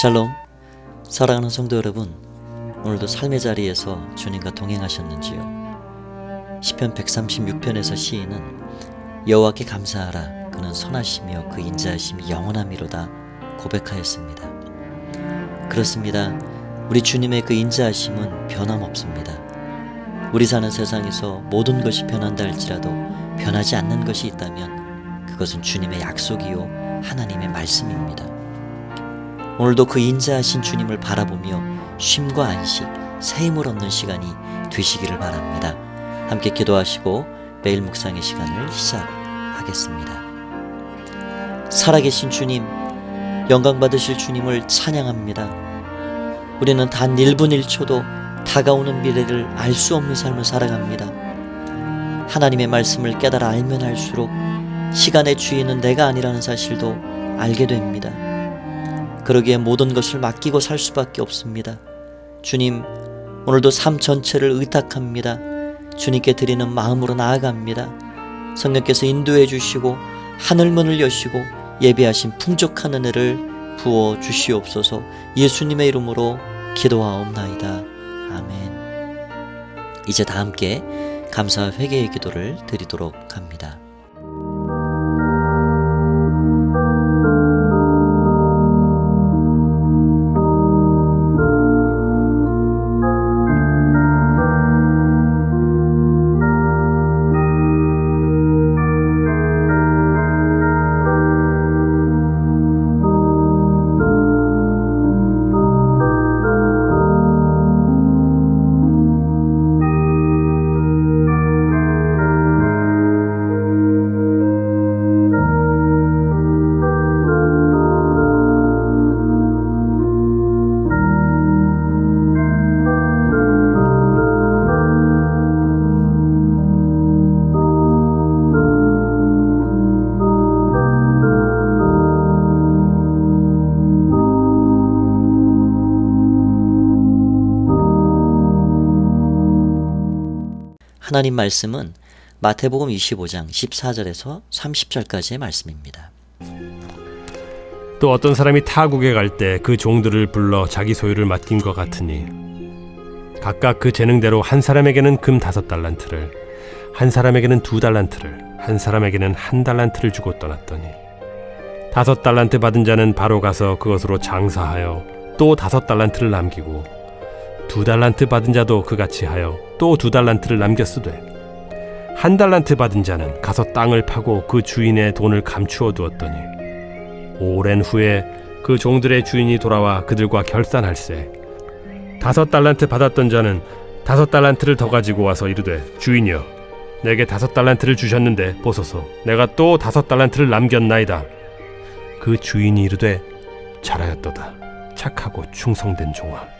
샬롬. 사랑하는 성도 여러분 오늘도 삶의 자리에서 주님과 동행하셨는지요? 시편 136편에서 시인은 여호와께 감사하라 그는 선하시며 그 인자하심이 영원함이로다 고백하였습니다. 그렇습니다. 우리 주님의 그 인자하심은 변함없습니다. 우리 사는 세상에서 모든 것이 변한다 할지라도 변하지 않는 것이 있다면 그것은 주님의 약속이요 하나님의 말씀입니다 오늘도 그 인자하신 주님을 바라보며 쉼과 안식, 새 힘을 얻는 시간이 되시기를 바랍니다. 함께 기도하시고 매일 묵상의 시간을 시작하겠습니다. 살아계신 주님, 영광 받으실 주님을 찬양합니다. 우리는 단 1분 1초도 다가오는 미래를 알 수 없는 삶을 살아갑니다. 하나님의 말씀을 깨달아 알면 알수록 시간의 주인은 내가 아니라는 사실도 알게 됩니다. 그러기에 모든 것을 맡기고 살 수밖에 없습니다. 주님, 오늘도 삶 전체를 의탁합니다. 주님께 드리는 마음으로 나아갑니다. 성령께서 인도해 주시고 하늘문을 여시고 예배하신 풍족한 은혜를 부어 주시옵소서 예수님의 이름으로 기도하옵나이다. 아멘. 이제 다 함께 감사와 회개의 기도를 드리도록 합니다. 하나님 말씀은 마태복음 25장 14절에서 30절까지의 말씀입니다. 또 어떤 사람이 타국에 갈 때 그 종들을 불러 자기 소유를 맡긴 것 같으니 각각 그 재능대로 한 사람에게는 금 다섯 달란트를 한 사람에게는 두 달란트를 한 사람에게는 한 달란트를 주고 떠났더니 다섯 달란트 받은 자는 바로 가서 그것으로 장사하여 또 다섯 달란트를 남기고 두 달란트 받은 자도 그같이 하여 또 두 달란트를 남겼으되 한 달란트 받은 자는 가서 땅을 파고 그 주인의 돈을 감추어 두었더니 오랜 후에 그 종들의 주인이 돌아와 그들과 결산할세. 다섯 달란트 받았던 자는 다섯 달란트를 더 가지고 와서 이르되 주인이여 내게 다섯 달란트를 주셨는데 보소서. 내가 또 다섯 달란트를 남겼나이다. 그 주인이 이르되 잘하였도다. 착하고 충성된 종아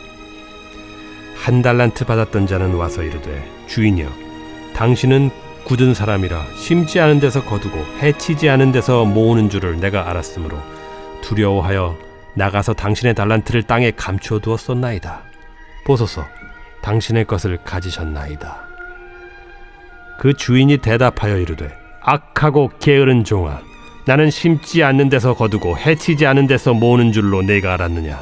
한 달란트 받았던 자는 와서 이르되 주인이여 당신은 굳은 사람이라 심지 않은 데서 거두고 해치지 않은 데서 모으는 줄을 내가 알았으므로 두려워하여 나가서 당신의 달란트를 땅에 감추어 두었었나이다. 보소서, 당신의 것을 가지셨나이다. 그 주인이 대답하여 이르되 악하고 게으른 종아, 나는 심지 않는 데서 거두고 해치지 않은 데서 모으는 줄로 내가 알았느냐?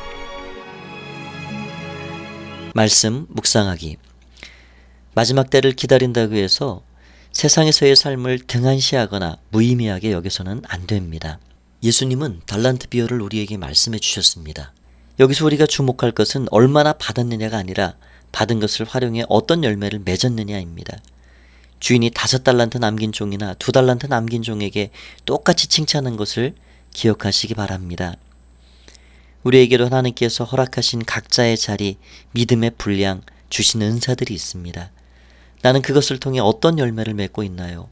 말씀 묵상하기 마지막 때를 기다린다고 해서 세상에서의 삶을 등한시하거나 무의미하게 여겨서는 안 됩니다. 예수님은 달란트 비유를 우리에게 말씀해 주셨습니다. 여기서 우리가 주목할 것은 얼마나 받았느냐가 아니라 받은 것을 활용해 어떤 열매를 맺었느냐입니다. 주인이 다섯 달란트 남긴 종이나 두 달란트 남긴 종에게 똑같이 칭찬한 것을 기억하시기 바랍니다. 우리에게도 하나님께서 허락하신 각자의 자리, 믿음의 분량, 주신 은사들이 있습니다. 나는 그것을 통해 어떤 열매를 맺고 있나요?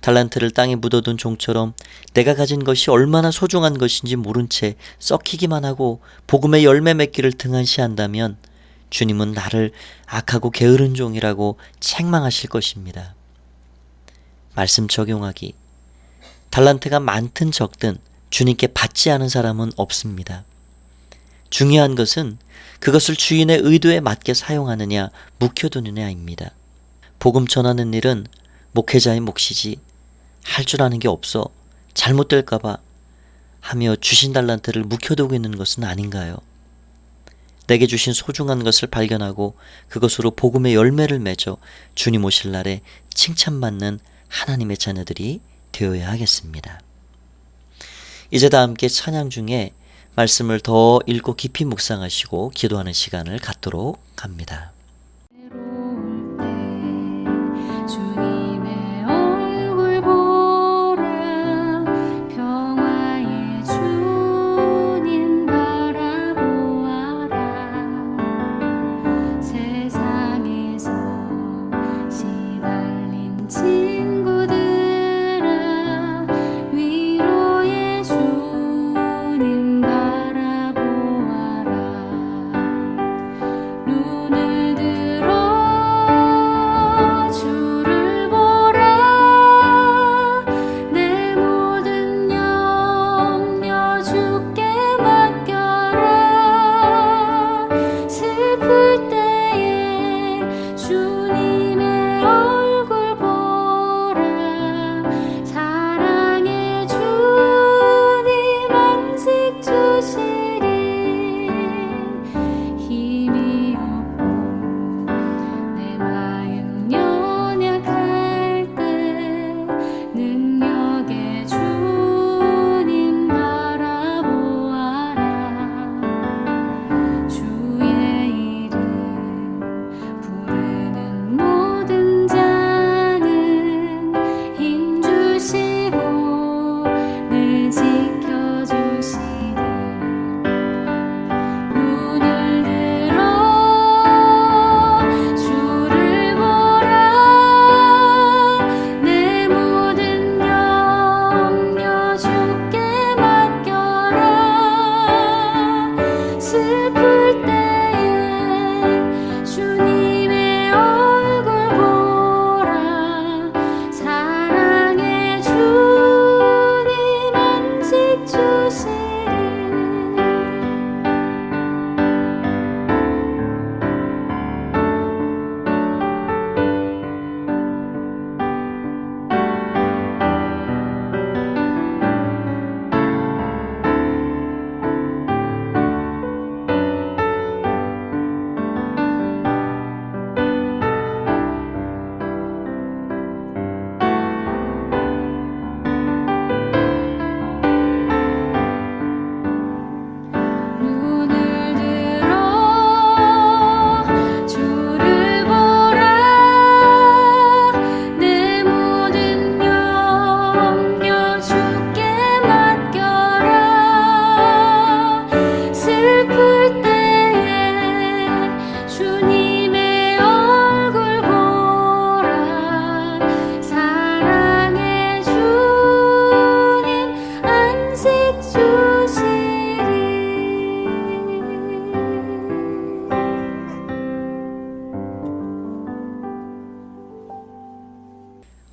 달란트를 땅에 묻어둔 종처럼 내가 가진 것이 얼마나 소중한 것인지 모른 채 썩히기만 하고 복음의 열매 맺기를 등한시한다면 주님은 나를 악하고 게으른 종이라고 책망하실 것입니다. 말씀 적용하기. 달란트가 많든 적든 주님께 받지 않은 사람은 없습니다. 중요한 것은 그것을 주인의 의도에 맞게 사용하느냐, 묵혀두느냐입니다. 복음 전하는 일은 목회자의 몫이지 할 줄 아는 게 없어 잘못될까봐 하며 주신 달란트를 묵혀두고 있는 것은 아닌가요? 내게 주신 소중한 것을 발견하고 그것으로 복음의 열매를 맺어 주님 오실 날에 칭찬받는 하나님의 자녀들이 되어야 하겠습니다. 이제 다 함께 찬양 중에 말씀을 더 읽고 깊이 묵상하시고 기도하는 시간을 갖도록 합니다.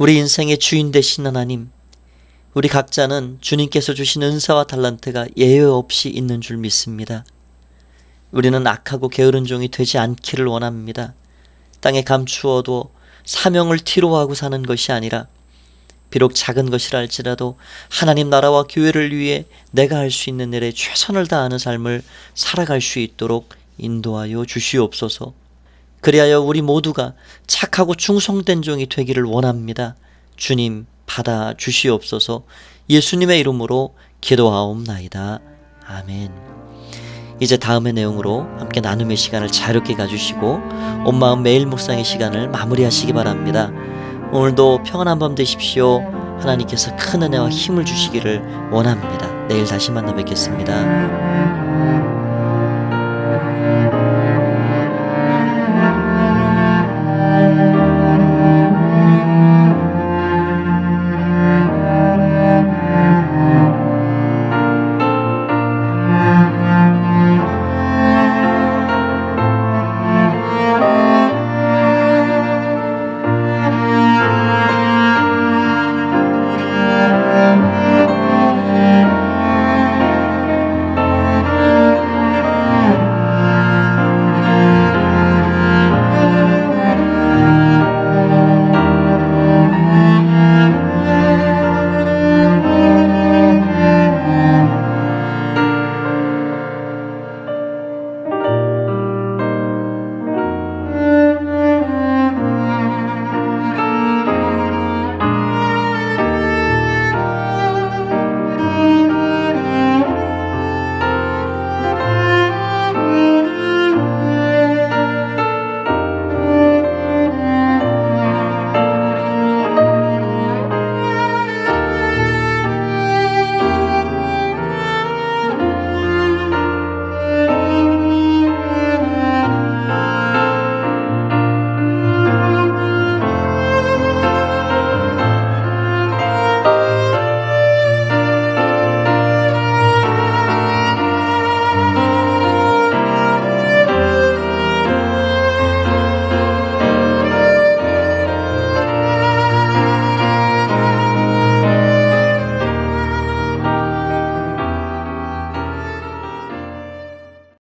우리 인생의 주인 되신 하나님, 우리 각자는 주님께서 주신 은사와 달란트가 예외 없이 있는 줄 믿습니다. 우리는 악하고 게으른 종이 되지 않기를 원합니다. 땅에 감추어도 사명을 뒤로하고 사는 것이 아니라 비록 작은 것이라 할지라도 하나님 나라와 교회를 위해 내가 할 수 있는 일에 최선을 다하는 삶을 살아갈 수 있도록 인도하여 주시옵소서. 그리하여 우리 모두가 착하고 충성된 종이 되기를 원합니다. 주님 받아 주시옵소서. 예수님의 이름으로 기도하옵나이다. 아멘. 이제 다음의 내용으로 함께 나눔의 시간을 자유롭게 가주시고 온 마음 매일 묵상의 시간을 마무리하시기 바랍니다. 오늘도 평안한 밤 되십시오. 하나님께서 큰 은혜와 힘을 주시기를 원합니다. 내일 다시 만나 뵙겠습니다.